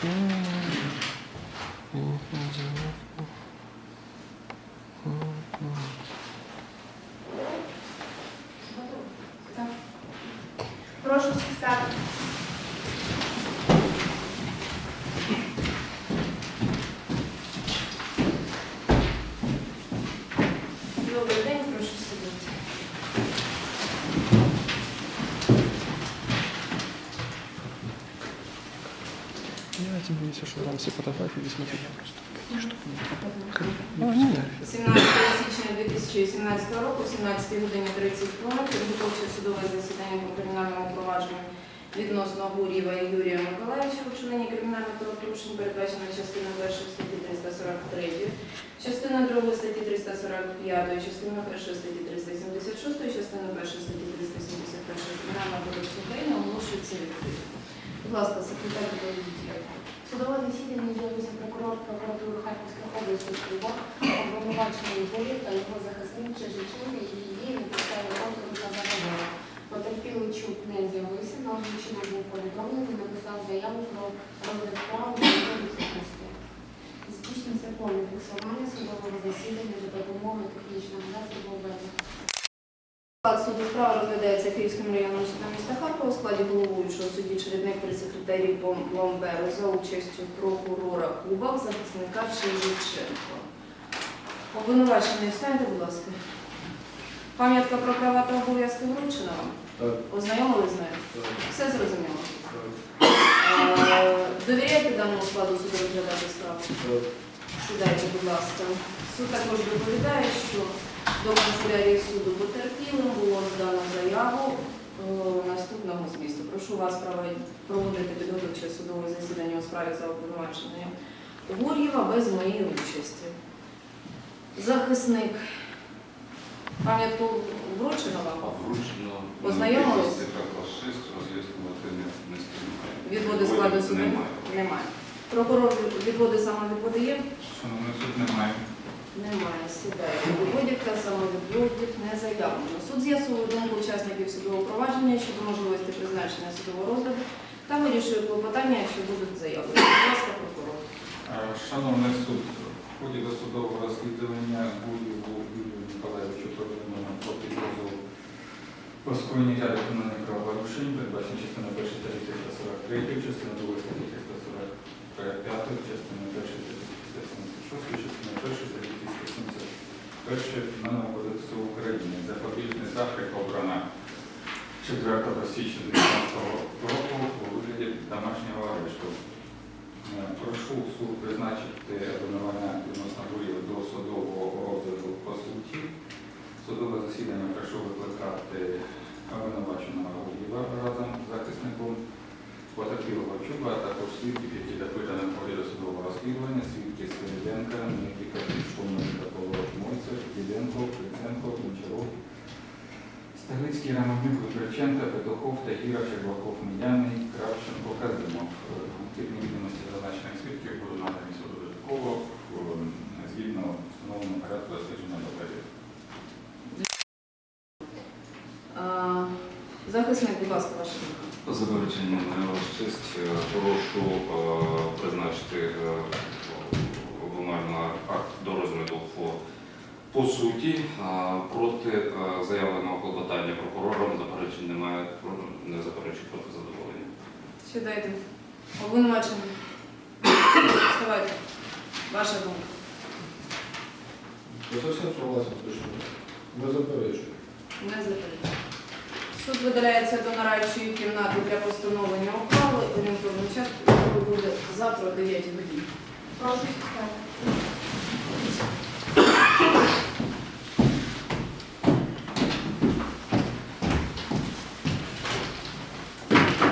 Так. Прошу всіх Мне все, что вам все фотографии, здесь материал просто. 17 січня 2018 року, 17 годині 30 хвилин, підготовче судове засідання по кримінальному провадженню відносно Гур'єва і Юрія Миколаївича у вчиненні кримінальних правопорушень, передбачено частиною 1 статті 343, частиною 2 статті 345, частиною 1 статті 376, частиною 1 статті 371 Кримінального кодексу України оголошується відкритим. Будь ласка, секретар доповідає. Судове засідання з'явився прокурор прокуратури Харківської області Києва, обвинувачений Гурів та його захисник Чижиченко, які дії на підставі розгляду та заговору. Потерпілий чук не з'явився, на озвучення був повідомлений, написав заяву про розгляд справи на відсутності. Здійснюється повне фіксування судового засідання за допомогою технічного засобу вебу. Склад суду справа розглядається Київським районним судом міста Харкова у складі головуючого судді чередник при секретарі Бомберу за участю прокурора Кубак, захисника Чижиченко. Обвинувачений, встаньте, будь ласка. Пам'ятка про права та обов'язки вручена вам? Так. Ознайомили з нею? Все зрозуміло. Е, Довіряєте даному складу суду розглядати справу? Сідайте, будь ласка. Суд також доповідає, що до канцелярії суду потерпілим було здано заяву е, наступного змісту. Прошу вас проводити підготовче судове засідання у справі за обвинуваченням Гур'єва без моєї участі. Захисник. Пам'ятку вручено вам? Вручено. Ознайомились? Цифра клас 6, роз'яснювати не, не спільнає. Відводи складу суду? Немає. Прокурор відводи самовідводи є? Шановний суд немає. Немає. Сідайте. Відводів та самовідводів не заявлено. Суд з'ясовує думку учасників судового провадження щодо можливості призначення судового розгляду та вирішує клопотання, якщо будуть заявлені. Будь ласка, прокурор. Е, Шановний суд, в ході досудового розслідування Гурєву Юрію Миколаївичу повідомлено про підозру по скоєнні ряду виконання правопорушень, передбачені частина 1 статті 343, частина 2 статті 345, частина 1 статті 376, частина 1 статті 371 Кримінального кодексу України. Запобіжний захід обрана 4 січня 2019 року у вигляді домашнього арешту. Е, Прошу суд призначити обвинувальне відносно Гурєва до судового розгляду по суті. Судове засідання прошу викликати обвинуваченого Гурєва разом з захисником потерпілого а також свідків, які допитані в ході досудового розслідування, свідки Свириденка, Никіка, Шумника, Павло Мойцев, Діденко, Криценко, Гончаров, Столицький, Романюк, Витриченко, Петухов, Тагіра, Щербаков, Медяний, Кравченко, Казимов. Захисник, будь ласка, ваша думка. За вирученням на вас честь, е, прошу е, призначити е, обвинувальний акт до розгляду по, по суті. Проти заявленого клопотання прокурором заперечень немає, не заперечую проти задоволення. Сідайте. Обвинувачений. Вставайте. Ваша думка. Я совсем согласен, точно. Не заперечую. Не заперечую. Тут видаляється до нарадчої кімнати для постановлення ухвали. Орієнтовний час буде завтра о 9 годині. Прошу.